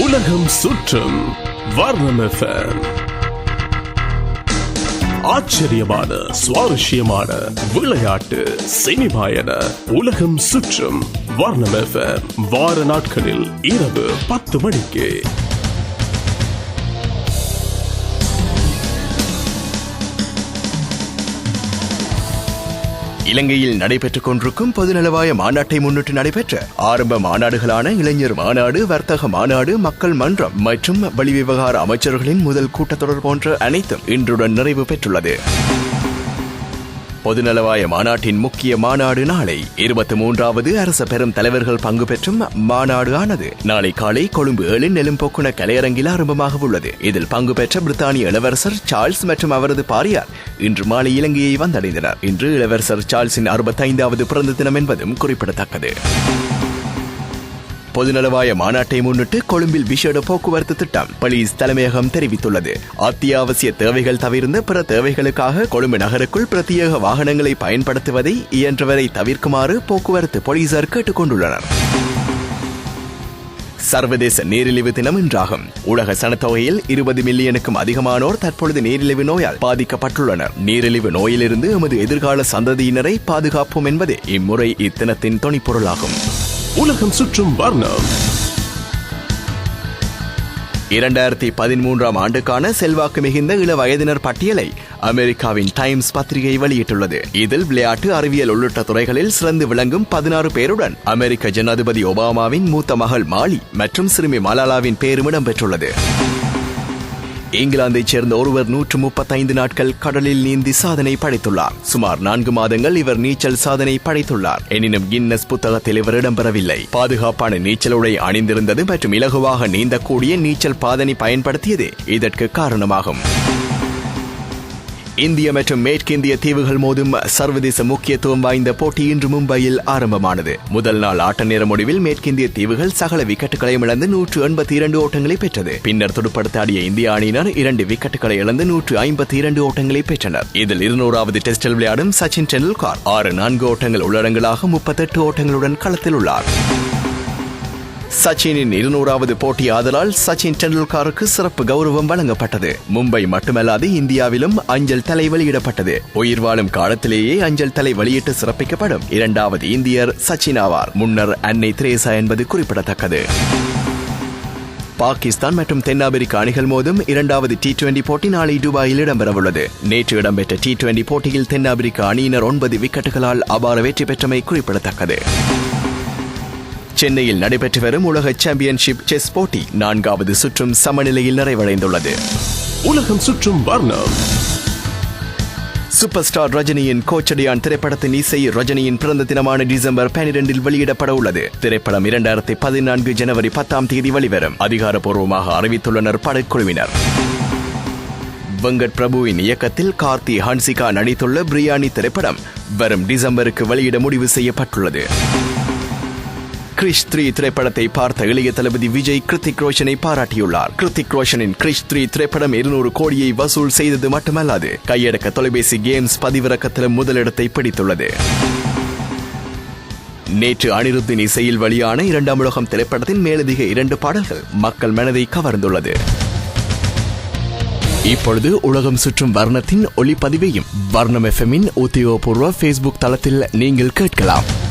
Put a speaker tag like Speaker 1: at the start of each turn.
Speaker 1: உலகம் சுற்றும் வர்ணம் ஆச்சரியமான சுவாரஸ்யமான விளையாட்டு சினிமாயன உலகம் சுற்றும் வர்ணம் FM. வார நாட்களில் இரவு பத்து மணிக்கு
Speaker 2: இலங்கையில் நடைபெற்றுக் கொண்டிருக்கும் பொதுநலவாய மாநாட்டை முன்னிட்டு நடைபெற்ற ஆரம்ப மாநாடுகளான இளைஞர் மாநாடு வர்த்தக மாநாடு மக்கள் மன்றம் மற்றும் வெளிவிவகார அமைச்சர்களின் முதல் கூட்டத்தொடர் போன்ற அனைத்தும் இன்றுடன் நிறைவு பெற்றுள்ளது. பொதுநலவாய மாநாட்டின் முக்கிய மாநாடு நாளை இருபத்தி மூன்றாவது அரச பெரும் தலைவர்கள் பங்கு பெற்றும் மாநாடு ஆனது நாளை காலை கொழும்பு ஏழின் நெலும்போக்குண கலையரங்கில் ஆரம்பமாக உள்ளது. இதில் பங்கு பெற்ற பிரித்தானிய இளவரசர் சார்ல்ஸ் மற்றும் அவரது பாரியார் இன்று மாலை இலங்கையை வந்தடைந்தனர். இன்று இளவரசர் சார்ல்ஸின் அறுபத்தைந்தாவது பிறந்த தினம் என்பதும் குறிப்பிடத்தக்கது. பொதுநலவாய மாநாட்டை முன்னிட்டு கொழும்பில் விசேட போக்குவரத்து திட்டம் போலீஸ் தலைமையகம் தெரிவித்துள்ளது. அத்தியாவசிய தேவைகள் தவிர்ந்த பிற தேவைகளுக்காக கொழும்பு நகருக்குள் பிரத்யேக வாகனங்களை பயன்படுத்துவதை இயன்றவரை தவிர்க்குமாறு போக்குவரத்து போலீசார் கேட்டுக் கொண்டுள்ளனர் சர்வதேச நீரிழிவு தினம் இன்றாகும். உலக சனத்தொகையில் இருபது மில்லியனுக்கும் அதிகமானோர் தற்பொழுது நீரிழிவு நோயால் பாதிக்கப்பட்டுள்ளனர். நீரிழிவு நோயிலிருந்து எமது எதிர்கால சந்ததியினரை பாதுகாப்போம் என்பதே இம்முறை இத்தினத்தின் துணிப்பொருளாகும்
Speaker 1: உலகம் சுற்றும் வர்ணம்.
Speaker 2: இரண்டாயிரத்தி பதிமூன்றாம் ஆண்டுக்கான செல்வாக்கு மிகுந்த இள வயதினர் பட்டியலை அமெரிக்காவின் டைம்ஸ் பத்திரிகை வெளியிட்டுள்ளது. இதில் விளையாட்டு அறிவியல் உள்ளிட்ட துறைகளில் சிறந்து விளங்கும் பதினாறு பேருடன் அமெரிக்க ஜனாதிபதி ஒபாமாவின் மூத்த மகள் மாலி மற்றும் சிறுமி மலாலாவின் பேரும் இடம்பெற்றுள்ளது. இங்கிலாந்தைச் சேர்ந்த ஒருவர் நூற்று முப்பத்தைந்து நாட்கள் கடலில் நீந்தி சாதனை படைத்துள்ளார். சுமார் நான்கு மாதங்கள் இவர் நீச்சல் சாதனை படைத்துள்ளார். எனினும் கின்னஸ் புத்தகத்தில் இவர் இடம்பெறவில்லை. பாதுகாப்பான நீச்சல் உடை அணிந்திருந்தது மற்றும் இலகுவாக நீந்தக்கூடிய நீச்சல் பாதனை பயன்படுத்தியது. இதற்கு காரணமாகும். இந்திய மற்றும் மேற்கிந்திய தீவுகள் மோதும் சர்வதேச முக்கியத்துவம் வாய்ந்த போட்டி இன்று மும்பையில் ஆரம்பமானது. முதல் நாள் ஆட்ட நேர முடிவில் மேற்கிந்திய தீவுகள் சகல விக்கெட்டுகளையும் இழந்து நூற்று எண்பத்தி இரண்டு ஓட்டங்களை பெற்றது. பின்னர் துடுப்படுத்த ஆடிய இந்திய அணியினர் இரண்டு விக்கெட்டுகளை இழந்து நூற்று ஐம்பத்தி இரண்டு ஓட்டங்களை பெற்றனர். இதில் இருநூறாவது டெஸ்டில் விளையாடும் சச்சின் டெண்டுல்கர் ஆறு நான்கு ஓட்டங்கள் உள்ளடங்கலாக முப்பத்தெட்டு ஓட்டங்களுடன் களத்தில் உள்ளார். சச்சினின் இருநூறாவது போட்டி ஆதலால் சச்சின் டெண்டுல்கருக்கு சிறப்பு கௌரவம் வழங்கப்பட்டது. மும்பை மட்டுமல்லாது இந்தியாவிலும் அஞ்சல் தலை வெளியிடப்பட்டது. உயிர் வாழும் காலத்திலேயே அஞ்சல் தலை வெளியிட்டு சிறப்பிக்கப்படும் இரண்டாவது இந்தியர் சச்சின் ஆவார். முன்னர் அன்னை திரேசா என்பது குறிப்பிடத்தக்கது. பாகிஸ்தான் மற்றும் தென்னாப்பிரிக்க அணிகள் மோதும் இரண்டாவது டி டுவெண்டி போட்டி நாளை துபாயில் இடம்பெறவுள்ளது. நேற்று இடம்பெற்ற டி டுவெண்டி போட்டியில் தென்னாப்பிரிக்க அணியினர் ஒன்பது விக்கெட்டுகளால் அபார வெற்றி பெற்றமை குறிப்பிடத்தக்கது. சென்னையில் நடைபெற்று வரும் உலக சாம்பியன்ஷிப் செஸ் போட்டி நான்காவது சுற்றும் சமநிலையில் நிறைவடைந்துள்ளது.
Speaker 1: உலகம் சுற்றும் வர்ணம்.
Speaker 2: சூப்பர் ஸ்டார் ரஜினியின் கோச்சடியான் திரைப்படத்தின் இசை ரஜினியின் பிறந்த தினமான டிசம்பர் பனிரெண்டில் வெளியிடப்பட உள்ளது. திரைப்படம் இரண்டாயிரத்தி பதினான்கு ஜனவரி பத்தாம் தேதி வெளிவரும். அதிகாரப்பூர்வமாக அறிவித்துள்ளனர் படக்குழுவினர். வெங்கட் பிரபுவின் இயக்கத்தில் கார்த்தி ஹன்சிகா நடித்துள்ள பிரியாணி திரைப்படம் வரும் டிசம்பருக்கு வெளியிட முடிவு செய்யப்பட்டுள்ளது. கிரிஷ் த்ரீ திரைப்படத்தை பார்த்த இளைய தளபதி விஜய் கிருத்திக் ரோஷனை பாராட்டியுள்ளார். கிருத்திக் ரோஷனின் கிரிஷ் த்ரீ திரைப்படம் இருநூறு கோடியை வசூல் செய்தது மட்டுமல்லாது கையடக்க தொலைபேசி கேம்ஸ் பதிவிறக்கத்திலும் முதலிடத்தை பிடித்துள்ளது. நேற்று அனிருத்தின் இசையில் வெளியான இரண்டாம் உலகம் திரைப்படத்தின் மேலதிக இரண்டு பாடல்கள் மக்கள் மனதை கவர்ந்துள்ளது. இப்பொழுது உலகம் சுற்றும் வர்ணத்தின் ஒளிப்பதிவையும் வர்ணம் எஃப்எம்மின் உத்தியோகபூர்வ ஃபேஸ்புக் தளத்தில் நீங்கள் கேட்கலாம்.